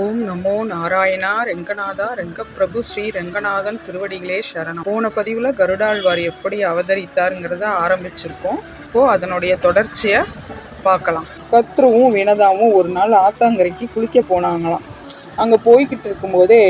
ஓம் நமோ நாராயணா ரெங்கநாதா ரெங்கப்பிரபு ஸ்ரீ ரெங்கநாதன் திருவடிகளே சரணம். போன பதிவில் கருடாழ்வார் எப்படி அவதரித்தாருங்கிறத ஆரம்பிச்சிருக்கோம். இப்போது அதனுடைய தொடர்ச்சியை பார்க்கலாம். கத்ருவும் வினதாவும் ஒரு நாள் ஆத்தாங்கரைக்கு குளிக்க போனாங்களாம். அங்கே போய்கிட்டு இருக்கும்போதே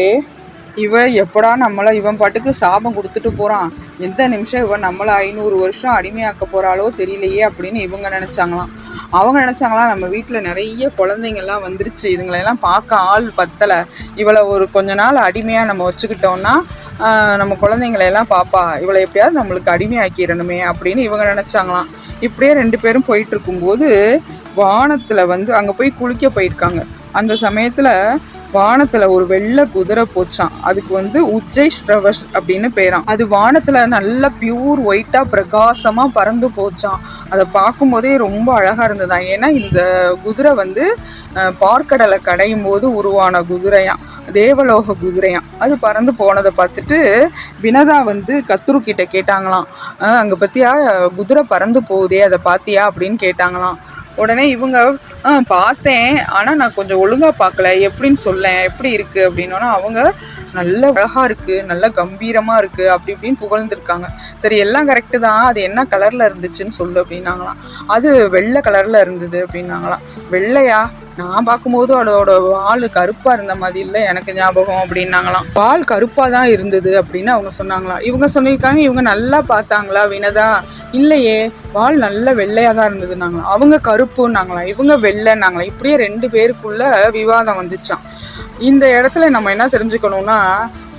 இவன் எப்படா நம்மளை இவன் பாட்டுக்கு சாபம் கொடுத்துட்டு போகிறான் எந்த நிமிஷம் இவன் நம்மளை ஐநூறு வருஷம் அடிமையாக்க போகிறாளோ தெரியலையே அப்படின்னு இவங்க நினச்சாங்களாம். அவங்க நினச்சாங்களாம் நம்ம வீட்டில் நிறைய குழந்தைங்கள்லாம் வந்துருச்சு இதுங்களெல்லாம் பார்க்க ஆள் பத்தலை. இவளை ஒரு கொஞ்ச நாள் அடிமையாக நம்ம வச்சுக்கிட்டோம்னா நம்ம குழந்தைங்களெல்லாம் பாப்பா இவளை எப்படியாவது நம்மளுக்கு அடிமையாக்கிடணுமே அப்படின்னு இவங்க நினச்சாங்களாம். இப்படியே ரெண்டு பேரும் போயிட்டு இருக்கும்போது வானத்தில் வந்து அங்கே போய் குளிக்க போயிருக்காங்க. அந்த சமயத்தில் வானத்துல ஒரு வெள்ளை குதிரை போச்சான். அதுக்கு வந்து உஜ்ஜை ஸ்ரவஸ் அப்படின்னு பேரான் அது வானத்துல நல்ல பியூர் ஒயிட்டா பிரகாசமா பறந்து போச்சான் அதை பார்க்கும்போதே ரொம்ப அழகா இருந்ததான் ஏன்னா இந்த குதிரை வந்து பார்க்கடலை கடையும் போது உருவான குதிரையாம். தேவலோக குதிரையாம். அது பறந்து போனதை பார்த்துட்டு வினதா வந்து கத்துரு கிட்ட கேட்டாங்களாம். அங்கே அங்க பத்தியா? குதிரை பறந்து போகுதே அதை பார்த்தியா அப்படின்னு கேட்டாங்களாம். உடனே இவங்க ஆ பார்த்தேன். ஆனால் நான் கொஞ்சம் ஒழுங்காக பார்க்கல. எப்படின்னு சொல்லேன். எப்படி இருக்குது அப்படின்னோன்னா அவங்க நல்ல அழகாக இருக்குது நல்ல கம்பீரமாக இருக்குது அப்படி இப்படின்னு புகழ்ந்துருக்காங்க. சரி எல்லாம் கரெக்டு தான். அது என்ன கலரில் இருந்துச்சுன்னு சொல்லு அப்படின்னாங்களாம். அது வெள்ளை கலரில் இருந்தது அப்படின்னாங்களாம். வெள்ளையா? நான் பார்க்கும்போது அதோட வால் கருப்பாக இருந்த மாதிரி இல்லை எனக்கு ஞாபகம் அப்படின்னாங்களாம். வால் கருப்பாக தான் இருந்தது அப்படின்னு அவங்க சொன்னாங்களாம். இவங்க சொல்லியிருக்காங்க இவங்க நல்லா பார்த்தாங்களா? வினதா? இல்லையே வால் நல்ல வெள்ளையாக தான் இருந்ததுனாங்களாம் அவங்க கருப்புன்னாங்களாம் இவங்க வெள்ளைன்னாங்களாம் இப்படியே ரெண்டு பேருக்குள்ள விவாதம் வந்துச்சாம். இந்த இடத்துல நம்ம என்ன தெரிஞ்சுக்கணும்னா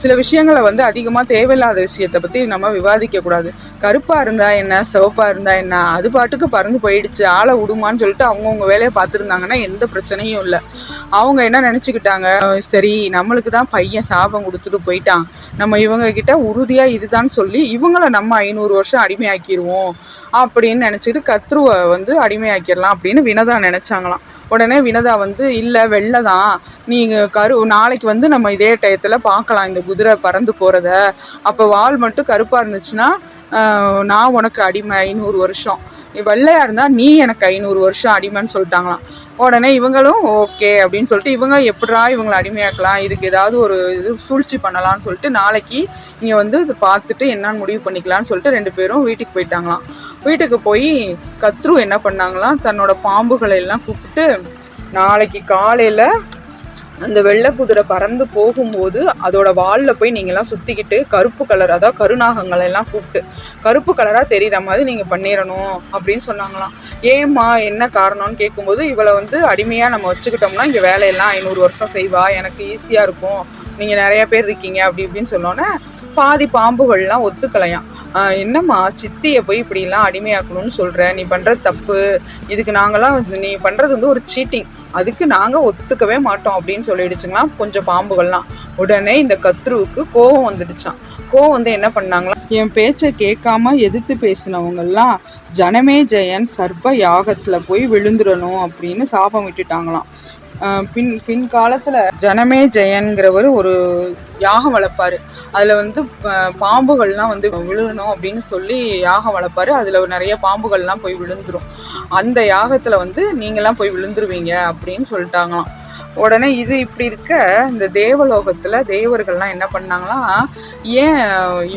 சில விஷயங்களை வந்து அதிகமாக தேவையில்லாத விஷயத்தை பற்றி நம்ம விவாதிக்க கூடாது. கருப்பாக இருந்தா என்ன சிவப்பாக இருந்தா என்ன அது பாட்டுக்கு பறந்து போயிடுச்சு ஆளை விடுமான்னு சொல்லிட்டு அவங்கவுங்க வேலையை பார்த்துருந்தாங்கன்னா எந்த பிரச்சனையும் இல்லை. அவங்க என்ன நினச்சிக்கிட்டாங்க? சரி நம்மளுக்கு தான் பையன் சாபம் கொடுத்துட்டு போயிட்டான். நம்ம இவங்க கிட்ட உறுதியாக இதுதான் சொல்லி இவங்கள நம்ம ஐநூறு வருஷம் அடிமையாக்கிடுவோம் அப்படின்னு நினச்சிட்டு கத்ருவை வந்து அடிமையாக்கிடலாம் அப்படின்னு வினதா நினச்சாங்களாம். உடனே வினதா வந்து இல்லை வெள்ளை தான். நீங்கள் கரு நாளைக்கு வந்து நம்ம இதே டயத்தில் பார்க்கலாம். இந்த குதிரை பறந்து போகிறத அப்போ வால் மட்டும் கருப்பாக இருந்துச்சுன்னா நான் உனக்கு அடிமை ஐநூறு வருஷம். வெள்ளையா இருந்தால் நீ எனக்கு ஐநூறு வருஷம் அடிமைன்னு சொல்லிட்டாங்களாம். உடனே இவங்களும் ஓகே அப்படின்னு சொல்லிட்டு இவங்க எப்படா இவங்களை அடிமையாக்கலாம்? இதுக்கு ஏதாவது ஒரு இது சூழ்ச்சி பண்ணலாம்னு சொல்லிட்டு நாளைக்கு இங்கே வந்து இது பார்த்துட்டு என்னன்னு முடிவு பண்ணிக்கலாம்னு சொல்லிட்டு ரெண்டு பேரும் வீட்டுக்கு போயிட்டாங்களாம். வீட்டுக்கு போய் கத்ரு என்ன பண்ணாங்களாம்? தன்னோட பாம்புகளை எல்லாம் கூப்பிட்டு நாளைக்கு காலையில் அந்த வெள்ளை குதிரை பறந்து போகும்போது அதோட வாலில் போய் நீங்கள்லாம் சுற்றிக்கிட்டு கருப்பு கலர் அதாவது கருநாகங்களை எல்லாம் கூப்பிட்டு கருப்பு கலராக தெரிகிற மாதிரி நீங்கள் பண்ணிடணும் அப்படின்னு சொன்னாங்களாம். ஏம்மா என்ன காரணம்னு கேட்கும்போது இவளை வந்து அடிமையாக நம்ம வச்சுக்கிட்டோம்னா இங்கே வேலையெல்லாம் ஐநூறு வருஷம் செய்வா எனக்கு ஈஸியாக இருக்கும். நீங்கள் நிறைய பேர் இருக்கீங்க அப்படி இப்படின்னு சொன்னோன்னே பாதி பாம்புகள்லாம் ஒத்துக்கலையாம். என்னம்மா சித்தியை போய் இப்படிலாம் அடிமையாக்கணும்னு சொல்கிற நீ பண்ணுறது தப்பு. இதுக்கு நாங்களாம் நீ பண்ணுறது வந்து ஒரு சீட்டிங் அதுக்கு நாங்கள் ஒத்துக்கவே மாட்டோம் அப்படின்னு சொல்லிடுச்சுங்களாம் கொஞ்சம் பாம்புகள்லாம். உடனே இந்த கத்ருவுக்கு கோபம் வந்துடுச்சான் கோவம் வந்து என்ன பண்ணாங்களா? என் பேச்சை கேட்காம எதிர்த்து பேசினவங்கெல்லாம் ஜனமே ஜெயன் சர்ப்ப யாகத்தில் போய் விழுந்துடணும் அப்படின்னு சாபம் விட்டுட்டாங்களாம். பின் பின் காலத்தில் ஜனமே ஜெயன்கிறவர் ஒரு யாகம் வளர்ப்பார். அதில் வந்து பாம்புகள்லாம் வந்து விழுகணும் அப்படின்னு சொல்லி யாகம் வளர்ப்பார். அதில் நிறைய பாம்புகள்லாம் போய் விழுந்துடும் அந்த யாகத்தில் வந்து நீங்களாம் போய் விழுந்துருவீங்க அப்படின்னு சொல்லிட்டாங்களாம். உடனே இது இப்படி இருக்க இந்த தேவலோகத்தில் தேவர்கள்லாம் என்ன பண்ணாங்களாம் ஏன்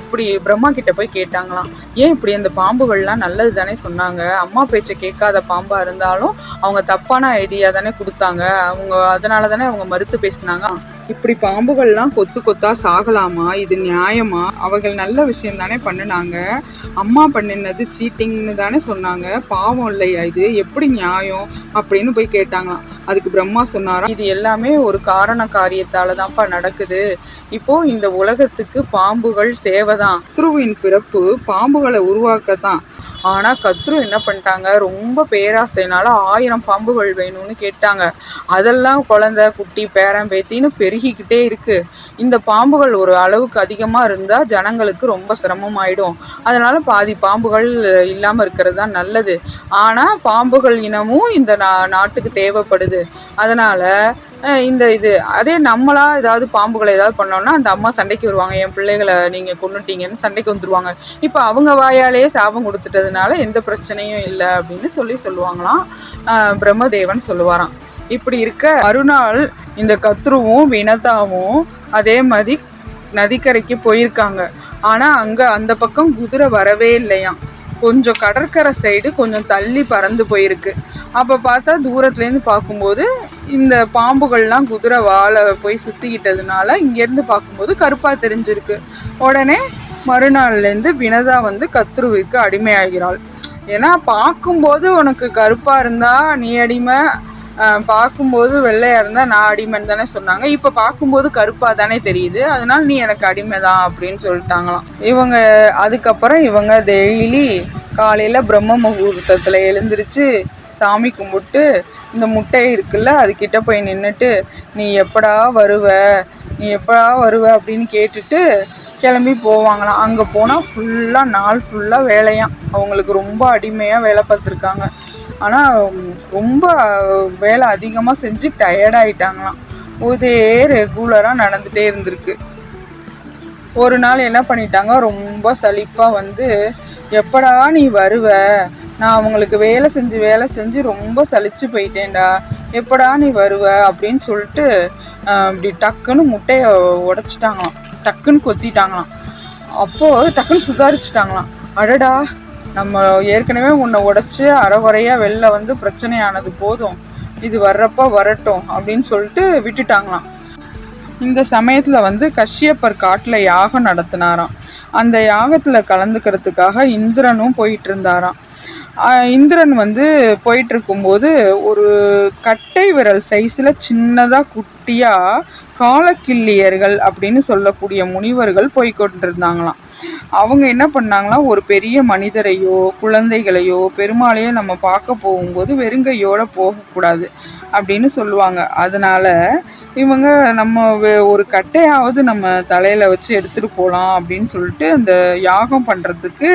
இப்படி பிரம்மா கிட்ட போய் கேட்டாங்களாம். ஏன் இப்படி அந்த பாம்புகள்லாம் நல்லது தானே சொன்னாங்க. அம்மா பேச்சை கேட்காத பாம்பாக இருந்தாலும் அவங்க தப்பான ஐடியா தானே கொடுத்தாங்க. அவங்க அதனால தானே அவங்க மறுத்து பேசினாங்க. இப்படி பாம்புகள்லாம் கொத்து கொத்தா சாகலாமா? இது நியாயமா? அவர்கள் நல்ல விஷயம் தானே பண்ணினாங்க. அம்மா பண்ணினது சீட்டிங்னு தானே சொன்னாங்க. பாவம் இல்லையா இது? எப்படி நியாயம்? அப்படின்னு போய் கேட்டாங்களாம். அதுக்கு பிரம்மா சொன்னாராம் இது எல்லாமே ஒரு காரண காரியத்தால தான்ப்பா நடக்குது. இப்போ இந்த உலகத்துக்கு பாம்புகள் தேவைதான். திருவின் பிறப்பு பாம்புகளை உருவாக்கத்தான். ஆனா கத்ரு என்ன பண்ணிட்டாங்க? ரொம்ப பேராசைனால ஆயிரம் பாம்புகள் வேணும்னு கேட்டாங்க. அதெல்லாம் குழந்தை குட்டி பேரன் பேத்தின்னு பெருகிக்கிட்டே இருக்கு. இந்த பாம்புகள் ஒரு அளவுக்கு அதிகமாக இருந்தால் ஜனங்களுக்கு ரொம்ப சிரமமாயிடும். அதனால பாதி பாம்புகள் இல்லாமல் இருக்கிறது தான் நல்லது. ஆனால் பாம்புகள் இனமும் இந்த நா நாட்டுக்கு தேவைப்படுது. அதனால இந்த இது அதே நம்மளா ஏதாவது பாம்புகளை ஏதாவது பண்ணோம்னா அந்த அம்மா சண்டைக்கு வருவாங்க என் பிள்ளைகளை நீங்கள் கொண்டுட்டீங்கன்னு சண்டைக்கு வந்துருவாங்க. இப்போ அவங்க வாயாலேயே சாபம் கொடுத்துட்டதுனால எந்த பிரச்சனையும் இல்லை அப்படின்னு சொல்லி சொல்லுவாங்களாம். பிரம்மதேவன் சொல்லுவாராம். இப்படி இருக்க மறுநாள் இந்த கத்ருவும் வினதாவும் அதே மாதிரி நதிக்கரைக்கு போயிருக்காங்க. ஆனால் அங்கே அந்த பக்கம் குதிரை வரவே இல்லையாம். கொஞ்சம் கடற்கரை சைடு கொஞ்சம் தள்ளி பறந்து போயிருக்கு. அப்போ பார்த்தா தூரத்துலேருந்து பார்க்கும்போது இந்த பாம்புகள்லாம் குதிரை வாழை போய் சுற்றிக்கிட்டதுனால இங்கேருந்து பார்க்கும்போது கருப்பாக தெரிஞ்சிருக்கு. உடனே மறுநாள்லேருந்து வினதா வந்து கத்ருவிற்கு அடிமையாகிறாள். ஏன்னா பார்க்கும்போது உனக்கு கருப்பாக இருந்தால் நீ அடிமை பார்க்கும்போது வெள்ளையாக இருந்தால் நான் அடிமைன்னு தானே சொன்னாங்க. இப்போ பார்க்கும்போது கருப்பாக தானே தெரியுது. அதனால நீ எனக்கு அடிமை தான் அப்படின்னு சொல்லிட்டாங்களாம். இவங்க அதுக்கப்புறம் இவங்க டெய்லி காலையில் பிரம்ம முகூர்த்தத்தில் எழுந்திரிச்சு சாமி கும்பிட்டு இந்த முட்டை இருக்குல்ல அதுக்கிட்ட போய் நின்றுட்டு நீ எப்படா வருவ? நீ எப்படா வருவ? அப்படின்னு கேட்டுட்டு கிளம்பி போவாங்களாம். அங்கே போனால் ஃபுல்லாக நாள் ஃபுல்லாக வேலையாம். அவங்களுக்கு ரொம்ப அடிமையாக வேலை பார்த்துருக்காங்க. ஆனால் ரொம்ப வேலை அதிகமாக செஞ்சு டயர்டாயிட்டாங்களாம் இதே ரெகுலராக நடந்துகிட்டே இருந்திருக்கு. ஒரு நாள் என்ன பண்ணிட்டாங்க? ரொம்ப சலிப்பாக வந்து எப்படா நீ வருவ? நான் அவங்களுக்கு வேலை செஞ்சு வேலை செஞ்சு ரொம்ப சலிச்சு போயிட்டேன்டா. எப்படா நீ வருவ? அப்படின்னு சொல்லிட்டு இப்படி டக்குன்னு முட்டையை உடச்சிட்டாங்களாம். டக்குன்னு கொத்திட்டாங்களாம். அப்போது டக்குன்னு சுதாரிச்சிட்டாங்களாம். அடடா நம்ம ஏற்கனவே உன்னை உடச்சி அறகுறையாக வெளில வந்து பிரச்சனையானது போதும். இது வர்றப்ப வரட்டும் அப்படின்னு சொல்லிட்டு விட்டுட்டாங்களாம். இந்த சமயத்தில் வந்து கஷ்யப்பர் காட்டில் யாகம் நடத்தினாராம். அந்த யாகத்தில் கலந்துக்கிறதுக்காக இந்திரனும் போயிட்டு இருந்தாராம் இந்திரன் வந்து போயிட்டு இருக்கும்போது ஒரு கட்டை விரல் சைஸில் சின்னதாக குட்டியாக காலக்கிள்ளியர்கள் அப்படின்னு சொல்லக்கூடிய முனிவர்கள் போய்கொண்டிருந்தாங்களாம் அவங்க என்ன பண்ணாங்களாம்? ஒரு பெரிய மனிதரையோ குழந்தைகளையோ பெருமாளையோ நம்ம பார்க்க போகும்போது வெறுங்கையோடு போகக்கூடாது அப்படின்னு சொல்லுவாங்க. அதனால் இவங்க நம்ம ஒரு கட்டையாவது நம்ம தலையில் வச்சு எடுத்துகிட்டு போகலாம் அப்படின்னு சொல்லிட்டு அந்த யாகம் பண்ணுறதுக்கு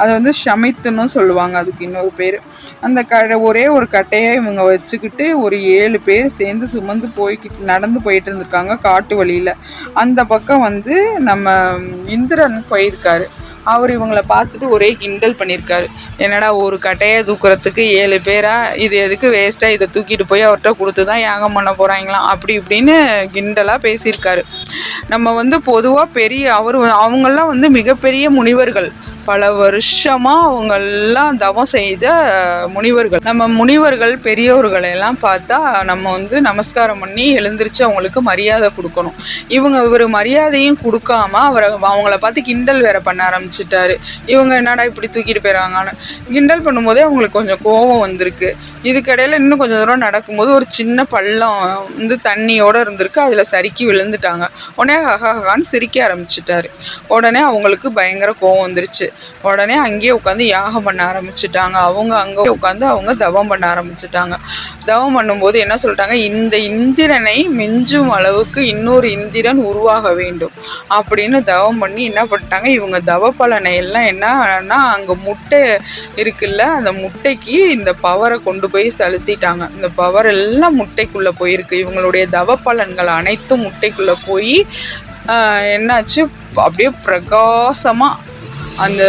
அதை வந்து ஷமித்துன்னு சொல்லுவாங்க அதுக்கு இன்னொரு பேர். அந்த க ஒரே ஒரு கட்டையை இவங்க வச்சுக்கிட்டு ஒரு ஏழு பேர் சேர்ந்து சுமந்து போய்கிட்டு நடந்து போயிட்டு இருந்திருக்காங்க. காட்டு வழியில். அந்த பக்கம் வந்து நம்ம இந்திரன் போயிருக்காரு. அவர் இவங்களை பார்த்துட்டு ஒரே கிண்டல் பண்ணியிருக்காரு என்னடா ஒரு கட்டையை தூக்குறதுக்கு ஏழு பேரா? இது எதுக்கு வேஸ்ட்டாக இதை தூக்கிட்டு போய் அவர்கிட்ட கொடுத்து தான் யாகம் பண்ண போகிறாங்களாம் அப்படி இப்படின்னு கிண்டலாக பேசியிருக்காரு. நம்ம வந்து பொதுவாக பெரிய அவர் அவங்களாம் வந்து மிகப்பெரிய முனிவர்கள். பல வருஷமாக அவங்கெல்லாம் தவம் செய்த முனிவர்கள். நம்ம முனிவர்கள் பெரியவர்களை எல்லாம் பார்த்தா நம்ம வந்து நமஸ்காரம் பண்ணி எழுந்திருச்சு அவங்களுக்கு மரியாதை கொடுக்கணும். இவங்க இவர் மரியாதையும் கொடுக்காம அவரை அவங்கள பார்த்து கிண்டல் வேற பண்ண ஆரம்பிச்சிட்டாரு. இவங்க என்னடா இப்படி தூக்கிட்டு போயிறாங்கன்னு. கிண்டல் பண்ணும்போதே அவங்களுக்கு கொஞ்சம் கோபம் வந்திருக்கு. இதுக்கடையில் இன்னும் கொஞ்சம் தூரம் நடக்கும்போது ஒரு சின்ன பள்ளம் வந்து தண்ணியோடு இருந்திருக்கு. அதில் சறுக்கி விழுந்துட்டாங்க. உடனே ஹஹான்னு சிரிக்க ஆரம்பிச்சிட்டாரு. உடனே அவங்களுக்கு பயங்கர கோவம் வந்துருச்சு. உடனே அங்கேயே உட்காந்து யாகம் பண்ண ஆரம்பிச்சிட்டாங்க. அவங்க அங்கே உட்காந்து அவங்க தவம் பண்ண ஆரம்பிச்சிட்டாங்க. தவம் பண்ணும்போது என்ன சொல்லிட்டாங்க? இந்த இந்திரனை மிஞ்சும் அளவுக்கு இன்னொரு இந்திரன் உருவாக வேண்டும். அப்படின்னு தவம் பண்ணி என்ன பண்ணிட்டாங்க? இவங்க தவ பலனை எல்லாம் என்னன்னா அங்கே முட்டை இருக்குல்ல அந்த முட்டைக்கு இந்த பவரை கொண்டு போய் செலுத்திட்டாங்க. இந்த பவர் எல்லாம் முட்டைக்குள்ளே போயிருக்கு. இவங்களுடைய தவ பலன்கள் அனைத்தும் முட்டைக்குள்ளே போய் என்னாச்சு? அப்படியே பிரகாசமாக அந்த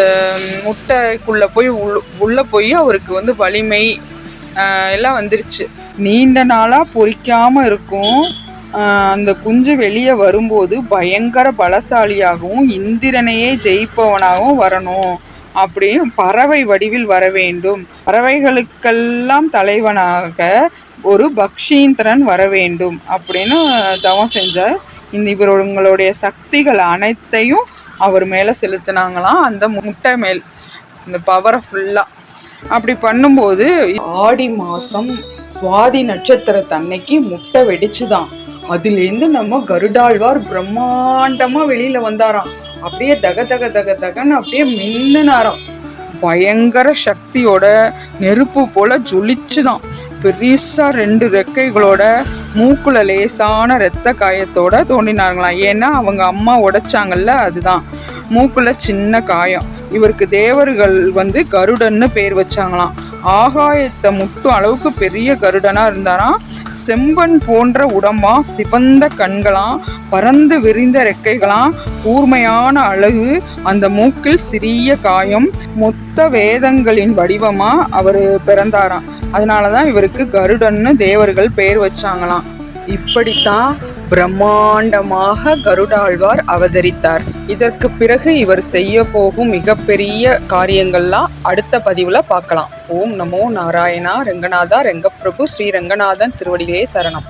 முட்டைக்குள்ளே போய் உள்ள உள்ளே போய் அவருக்கு வந்து வலிமை எல்லாம் வந்துருச்சு. நீண்ட நாளாக பொறிக்காமல் இருக்கும். அந்த குஞ்சு வெளியே வரும்போது பயங்கர பலசாலியாகவும் இந்திரனையே ஜெயிப்பவனாகவும் வரணும் அப்படியும் பறவை வடிவில் வர வேண்டும். பறவைகளுக்கெல்லாம் தலைவனாக ஒரு பக்ஷீந்திரன் வர வேண்டும் அப்படின்னு தவம் செஞ்சார். இந்த இவருங்களுடைய சக்திகள் அனைத்தையும் அவர் மேலே செலுத்தினாங்களாம் அந்த முட்டை மேல். இந்த பவரை ஃபுல்லாக அப்படி பண்ணும்போது ஆடி மாதம் சுவாதி நட்சத்திரத்தன்னைக்கு முட்டை வெடிச்சுதான். அதுலேருந்து நம்ம கருடாழ்வார் பிரம்மாண்டமாக வெளியில் வந்தாராம். அப்படியே தக தக தக தகன்னு அப்படியே மின்னுனாராம். பயங்கர சக்தியோட நெருப்பு போல ஜொலிச்சுதான். பெருசாக ரெண்டு ரெக்கைகளோட மூக்குல லேசான இரத்த காயத்தோட தோண்டினாங்களாம் ஏன்னா அவங்க அம்மா உடைச்சாங்கல்ல அதுதான். மூக்குல சின்ன காயம். இவருக்கு தேவர்கள் வந்து கருடன்னு பேர் வச்சாங்களாம். ஆகாயத்தை முட்டும் அளவுக்கு பெரிய கருடனாக இருந்தாராம். செம்பன் போன்ற உடம்பா சிவந்த கண்களாம் பறந்து விரிந்த ரெக்கைகளாம் கூர்மையான அழகு அந்த மூக்கில் சிறிய காயம் மொத்த வேதங்களின் வடிவமா அவர் பிறந்தாராம். அதனால தான் இவருக்கு கருடன்னு தேவர்கள் பெயர் வச்சாங்களாம். இப்படித்தான் பிரம்மாண்டமாக கருடாழ்வார் அவதரித்தார். இதற்கு பிறகு இவர் செய்ய போகும் மிகப்பெரிய காரியங்கள்லாம் அடுத்த பதிவுல பார்க்கலாம். ஓம் நமோ நாராயணா ரெங்கநாதா ரெங்கப்பிரபு ஸ்ரீ ரங்கநாதன் திருவடிகளே சரணம்.